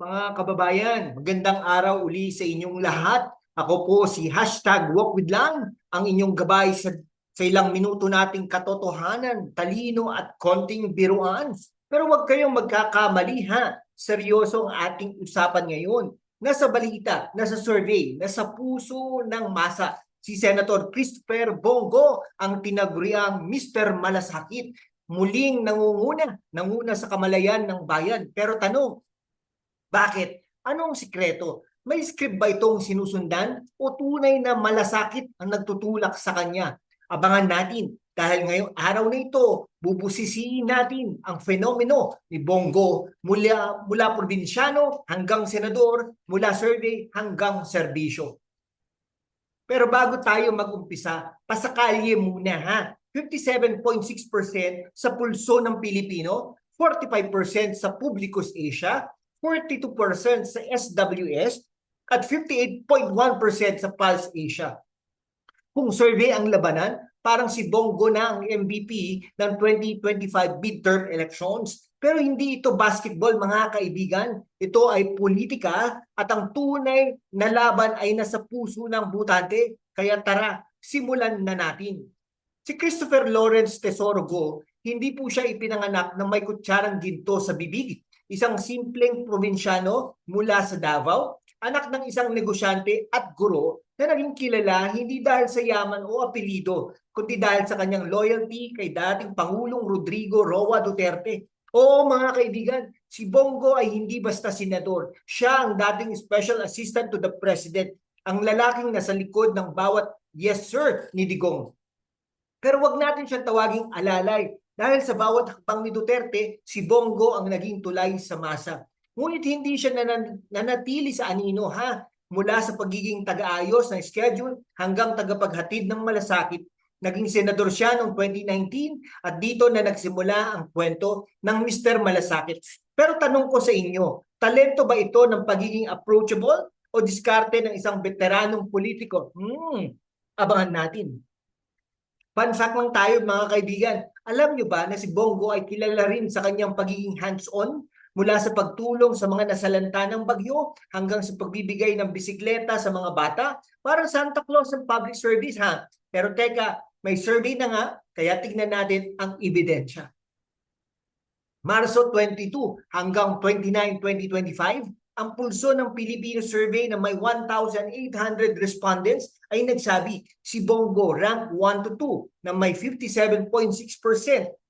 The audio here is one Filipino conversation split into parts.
mga kababayan. Magandang araw uli sa inyong lahat. Ako po si hashtag Walk with Lang, ang inyong gabay sa, sa ilang minuto nating katotohanan, talino at konting biruan. Pero huwag kayong magkakamali ha. Seryoso ang ating usapan ngayon. Nasa balita, nasa survey, nasa puso ng masa. Si Senator Christopher Bongo ang tinaguriang Mr. Malasakit. Muling nangunguna, nanguna sa kamalayan ng bayan. Pero tanong, bakit? Anong sikreto? May script ba itong sinusundan o tunay na malasakit ang nagtutulak sa kanya? Abangan natin dahil ngayong araw na ito, bubusisiin natin ang fenomeno ni Bongo mula, mula probinsyano hanggang senador, mula survey hanggang serbisyo. Pero bago tayo mag-umpisa, pasakalye muna ha. 57.6% sa pulso ng Pilipino, 45% sa Publicus Asia, 42% sa SWS, at 58.1% sa Pulse Asia. Kung survey ang labanan, parang si Bongo na ang MVP ng 2025 midterm elections. Pero hindi ito basketball mga kaibigan. Ito ay politika at ang tunay na laban ay nasa puso ng butante. Kaya tara, simulan na natin. Si Christopher Lawrence Tesoro Go, hindi po siya ipinanganak na may kutsarang ginto sa bibig. Isang simpleng probinsyano mula sa Davao, anak ng isang negosyante at guro na naging kilala hindi dahil sa yaman o apelido, kundi dahil sa kanyang loyalty kay dating Pangulong Rodrigo Roa Duterte. Oo mga kaibigan, si Bongo ay hindi basta senador. Siya ang dating Special Assistant to the President, ang lalaking nasa likod ng bawat yes sir ni Digong. Pero wag natin siyang tawaging alalay dahil sa bawat hakbang ni Duterte, si Bongo ang naging tulay sa masa. Ngunit hindi siya nanan- nanatili sa anino ha, mula sa pagiging taga-ayos ng schedule hanggang tagapaghatid ng malasakit. Naging senador siya noong 2019 at dito na nagsimula ang kwento ng Mr. Malasakit. Pero tanong ko sa inyo, talento ba ito ng pagiging approachable o diskarte ng isang veteranong politiko? Hmm, abangan natin. Fun fact lang tayo mga kaibigan, alam nyo ba na si Bongo ay kilala rin sa kanyang pagiging hands-on mula sa pagtulong sa mga nasalanta ng bagyo hanggang sa pagbibigay ng bisikleta sa mga bata? Parang Santa Claus ng public service ha. Pero teka, may survey na nga, kaya tignan natin ang ebidensya. Marso 22 hanggang 29, 2025, ang pulso ng Filipino survey na may 1,800 respondents ay nagsabi si Bongo rank 1 to 2 na may 57.6%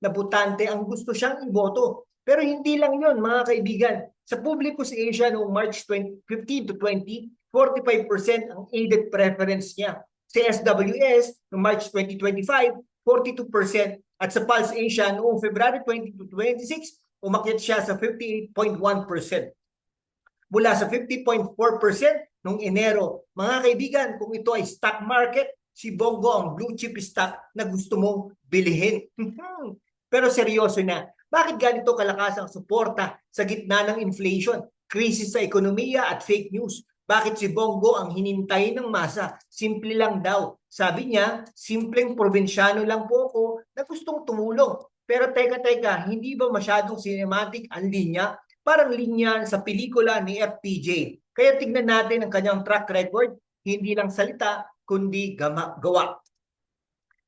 na butante ang gusto siyang iboto. Pero hindi lang yon mga kaibigan. Sa Publicus Asia noong March 20, 15 to 20, 45% ang aided preference niya. Sa SWS noong March 2025, 42%. At sa Pulse Asia noong February 20 to 26, umakyat siya sa 58.1% mula sa 50.4% noong Enero. Mga kaibigan, kung ito ay stock market, si Bongo ang blue chip stock na gusto mong bilihin. Pero seryoso na, bakit ganito kalakas ang suporta sa gitna ng inflation, krisis sa ekonomiya at fake news? Bakit si Bongo ang hinintay ng masa? Simple lang daw. Sabi niya, simpleng probinsyano lang po ako na gustong tumulong. Pero teka teka, hindi ba masyadong cinematic ang linya? Parang linya sa pelikula ni FPJ. Kaya tignan natin ang kanyang track record, hindi lang salita, kundi gama, gawa.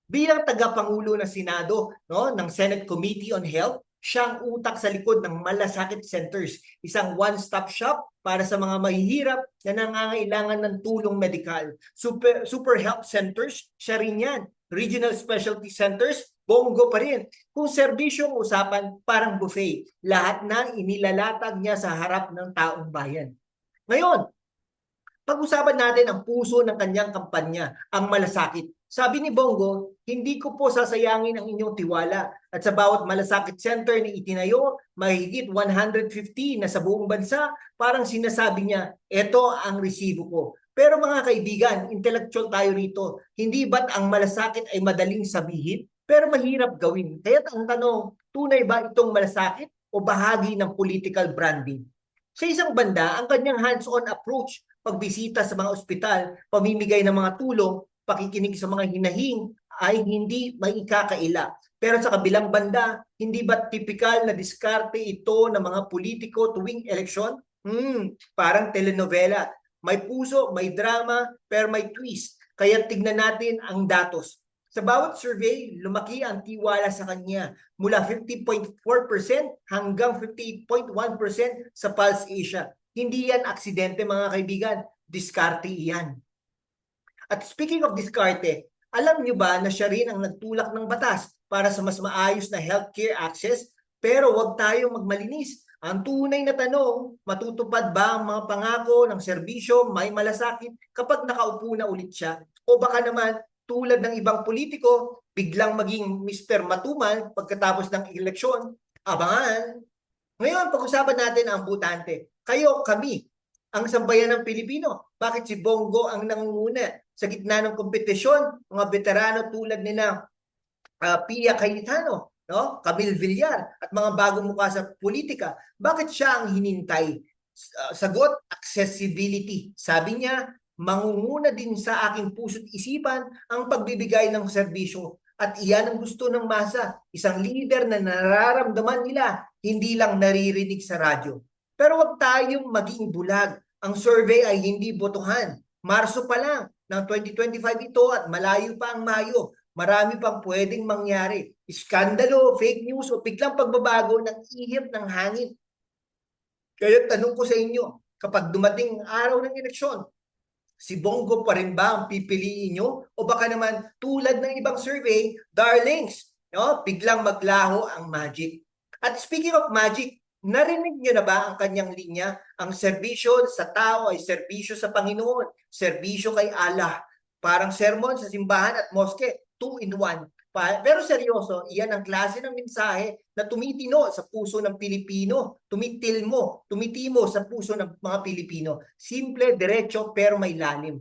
Bilang tagapangulo ng Senado no, ng Senate Committee on Health, siya ang utak sa likod ng Malasakit Centers, isang one-stop shop para sa mga mahihirap na nangangailangan ng tulong medikal. Super, super health centers, siya rin yan. Regional specialty centers, bongo pa rin. Kung serbisyong usapan, parang buffet. Lahat na inilalatag niya sa harap ng taong bayan. Ngayon, pag-usapan natin ang puso ng kanyang kampanya, ang malasakit. Sabi ni Bongo, hindi ko po sasayangin ang inyong tiwala at sa bawat malasakit center ni itinayo, mahigit 150 na sa buong bansa, parang sinasabi niya, ito ang resibo ko. Pero mga kaibigan, intellectual tayo rito, hindi ba't ang malasakit ay madaling sabihin, pero mahirap gawin? Kaya ang tanong, tunay ba itong malasakit o bahagi ng political branding? Sa isang banda, ang kanyang hands-on approach, pagbisita sa mga ospital, pamimigay ng mga tulong, pakikinig sa mga hinahing ay hindi maikakaila. Pero sa kabilang banda, hindi ba typical na diskarte ito ng mga politiko tuwing eleksyon? Hmm, parang telenovela. May puso, may drama, pero may twist. Kaya tignan natin ang datos. Sa bawat survey, lumaki ang tiwala sa kanya mula 50.4% hanggang 58.1% sa Pulse Asia. Hindi yan aksidente mga kaibigan, diskarte iyan. At speaking of diskarte, alam nyo ba na siya rin ang nagtulak ng batas para sa mas maayos na healthcare access? Pero wag tayong magmalinis. Ang tunay na tanong, matutupad ba ang mga pangako ng serbisyo may malasakit kapag nakaupo na ulit siya? O baka naman, tulad ng ibang politiko, biglang maging Mr. Matumal pagkatapos ng eleksyon? Abangan! Ngayon, pag-usapan natin ang butante. Kayo, kami, ang sambayan ng Pilipino. Bakit si Bongo ang nangunguna sa gitna ng kompetisyon? Mga veterano tulad ni na uh, Pia Cayetano, no? Camille Villar at mga bagong mukha sa politika. Bakit siya ang hinintay? Uh, sagot, accessibility. Sabi niya, mangunguna din sa aking puso't isipan ang pagbibigay ng serbisyo at iyan ang gusto ng masa. Isang leader na nararamdaman nila, hindi lang naririnig sa radyo. Pero wag tayong maging bulag. Ang survey ay hindi botohan. Marso pa lang ng 2025 ito at malayo pa ang Mayo. Marami pang pwedeng mangyari. Iskandalo, fake news o biglang pagbabago ng ihip ng hangin. Kaya tanong ko sa inyo, kapag dumating araw ng eleksyon, si Bongo pa rin ba ang pipiliin nyo? O baka naman tulad ng ibang survey, darlings, no? biglang maglaho ang magic. At speaking of magic, narinig nyo na ba ang kanyang linya? Ang serbisyo sa tao ay serbisyo sa Panginoon, serbisyo kay Allah. Parang sermon sa simbahan at moske, two in one. Pero seryoso, iyan ang klase ng mensahe na tumitino sa puso ng Pilipino, tumitil mo, tumitimo sa puso ng mga Pilipino. Simple, diretso, pero may lalim.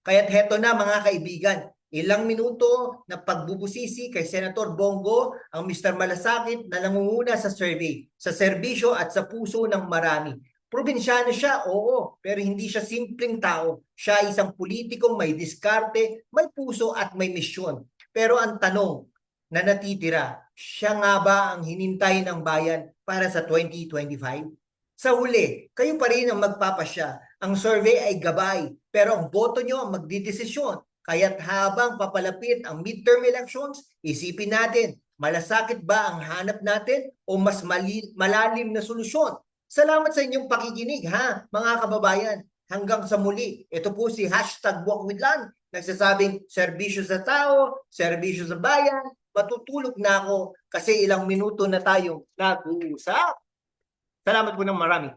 Kaya't heto na mga kaibigan, ilang minuto na pagbubusisi kay Senator Bongo ang Mr. Malasakit na nangunguna sa survey, sa serbisyo at sa puso ng marami. Probinsyano siya, oo, pero hindi siya simpleng tao. Siya isang politikong may diskarte, may puso at may misyon. Pero ang tanong na natitira, siya nga ba ang hinintay ng bayan para sa 2025? Sa huli, kayo pa rin ang magpapasya. Ang survey ay gabay, pero ang boto nyo ang magdidesisyon. Kaya't habang papalapit ang midterm elections, isipin natin, malasakit ba ang hanap natin o mas mali- malalim na solusyon? Salamat sa inyong pakikinig ha, mga kababayan. Hanggang sa muli, ito po si hashtag Walk with Land, nagsasabing serbisyo sa tao, serbisyo sa bayan, matutulog na ako kasi ilang minuto na tayong nag-uusap. Salamat po ng marami.